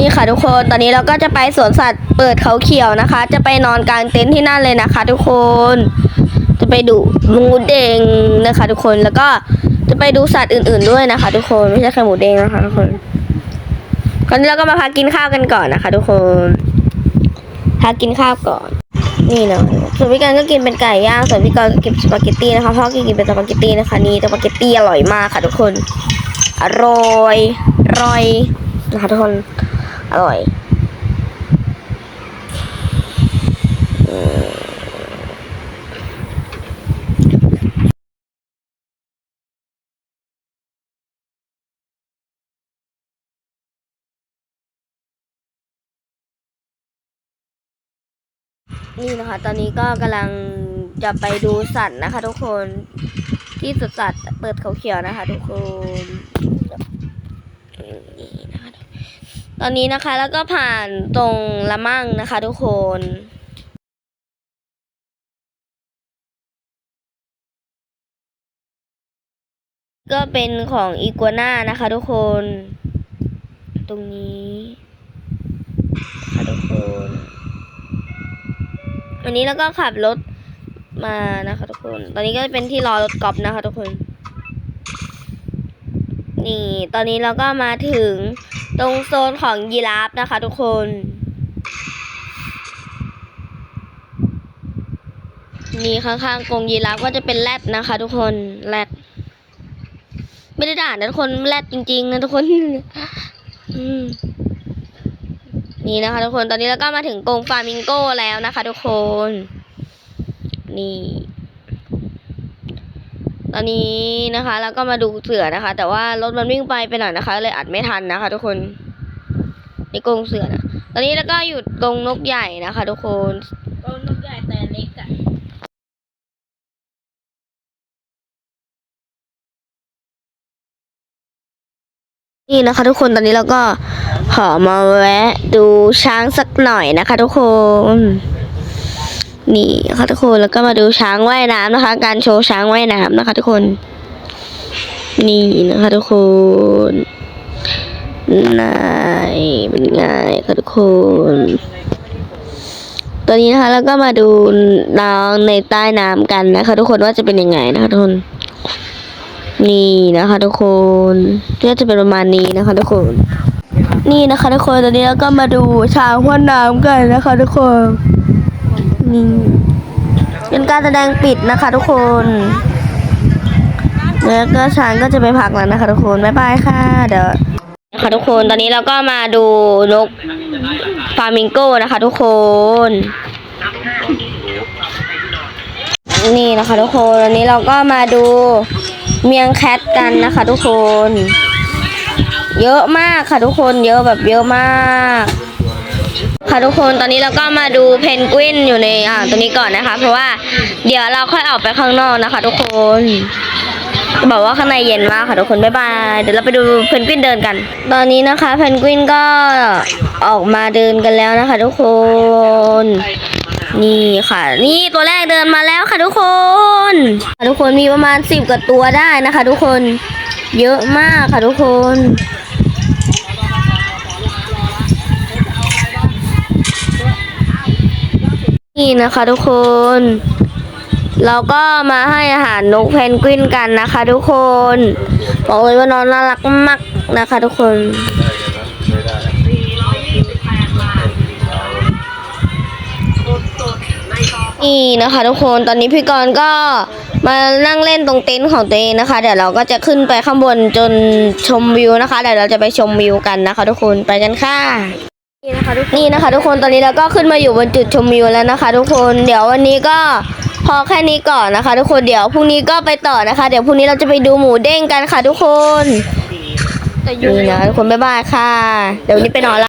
นี่ค่ะทุกคนตอนนี้เราก็จะไปสวนสัตว์เปิดเขาเขียวนะคะ จะไปนอนกลางเต็นท์ที่นั่นเลยนะคะ ทุกคน จะไปดูหมูเด้งนะคะ ทุกคนแล้วก็จะไปดูสัตว์อื่น ๆด้วยนะคะ ทุกคนไม่ใช่แค่หมูเด้งนะคะทุกคนตอนนี้เราก็มาพักกินข้าวกันก่อนนะคะ ทุกคนพักกินข้าวก่อน นี่นะส่วนพี่กันก็กินเป็นไก่ย่างส่วนพี่กรณ์ก็กินสปาเกตตี้นะคะพ่อก็กินเป็นสปาเกตตี้นะคะนี่สปาเกตตี้อร่อยมากค่ะ ทุกคนอร่อยอร่อยนะคะทุกคน อร่อยนี่นะคะ ตอนนี้ก็กำลังจะไปดูสัตว์นะคะ ทุกคนที่สุดสัตว์เปิดเขาเขียวนะคะ ทุกคน ตอนนี้นะคะแล้วก็ผ่านตรงละมั่งนะคะทุกคนก็เป็นของอีกัวน่านะคะทุกคน ตรงนี้นะคะทุกคนวันนี้แล้วก็ขับรถมานะคะทุกคน ตอนนี้ก็เป็นที่รอรถกอล์ฟนะคะทุกคน นี่ ตอนนี้เราก็มาถึง ตรงโซนของยีราฟนะคะทุกคน นี่ข้างๆกรงยีราฟก็จะเป็นแรดนะคะ ทุกคนแรดไม่ได้ด่านะทุกคนแรดจริงๆนะทุกคนนี่นะคะทุกคนตอนนี้เราก็มาถึงกรงฟลามิงโก้แล้วนะคะ ทุกคน นี่ ตอนนี้นะคะ แล้วก็มาดูเสือนะคะ แต่ว่ารถมันวิ่งไปไปหน่อยนะคะ เลยอัดไม่ทันนะคะ ทุกคนในกรงเสือนะตอนนี้แล้วก็อยู่ตรงนกใหญ่นะคะ ทุกคนก็นกใหญ่แต่เล็กอะนี่นะคะ ทุกคนตอนนี้เราก็ขอมาแวะดูช้างสักหน่อยนะคะ ทุกคน นี่ค่ะทุกคนแล้วก็มาดูช้างว่ายน้ำนะคะ การโชว์ช้างว่ายน้ำนะคะทุกคน นี่นะคะทุกคนนายเป็นไงค่ะทุกคน ตัวนี้นะคะแล้วก็มาดูน้องในใต้น้ำกันนะคะ ทุกคนว่าจะเป็นยังไงนะคะทุกคนนี่นะคะ ทุกคนก็จะเป็นประมาณนี้นะคะ ทุกคน นี่นะคะ ทุกคนตอนนี้เราก็มาดูช้างพ่นน้ำกันนะคะ ทุกคน นี่เป็นการแสดงปิดนะคะ ทุกคนแล้วก็ช้างก็จะไปพักแล้วนะคะ ทุกคนบ๊ายบายค่ะ เดี๋ยวนะคะทุกคนตอนนี้เราก็มาดูนกฟลามิงโก้นะคะ ทุกคน นี่นะคะ ทุกคนวันนี้เราก็มาดูเมียงแคทกันนะคะ ทุกคน เยอะมากค่ะทุกคนเยอะแบบเยอะมาก ค่ะทุกคนตอนนี้เราก็มาดูเพนกวินอยู่ในอ่าตัวนี้ก่อนนะคะ เพราะว่าเดี๋ยวเราค่อยออกไปข้างนอกนะคะ ทุกคนบอกว่าข้างในเย็นมากค่ะทุกคน บ๊ายบาย เดี๋ยวเราไปดูเพนกวินเดินกัน ตอนนี้นะคะเพนกวินก็ออกมาเดินกันแล้วนะคะ ทุกคน นี่ค่ะ นี่ตัวแรกเดินมาแล้วค่ะทุกคนค่ะทุกคนมีประมาณสิบกว่าตัวได้นะคะ ทุกคน เยอะมากค่ะทุกคน นี่นะคะทุกคน เราก็มาให้อาหารนกเพนกวินกันนะคะทุกคน บอกเลยว่าน้องน่ารักมากนะคะทุกคน นี่นะคะทุกคนตอนนี้พี่กรณ์ก็มานั่งเล่นตรงเต็นท์ของตัวเองนะคะ เดี๋ยวเราก็จะขึ้นไปข้างบนจนชมวิวนะคะ เดี๋ยวเราจะไปชมวิวกันนะคะ ทุกคนไปกันค่ะ นี่นะคะทุกนี่นะคะ ทุกคนตอนนี้เราก็ขึ้นมาอยู่บนจุดชมวิวแล้วนะคะ ทุกคนเดี๋ยววันนี้ก็พอแค่นี้ก่อนนะคะ ทุกคนเดี๋ยวพรุ่งนี้ก็ไปต่อนะคะ เดี๋ยวพรุ่งนี้เราจะไปดูหมูเด้งกันค่ะ ทุกคนนี่นะทุกคนบ๊ายบายค่ะ เดี๋ยววันนี้ไปนอนละ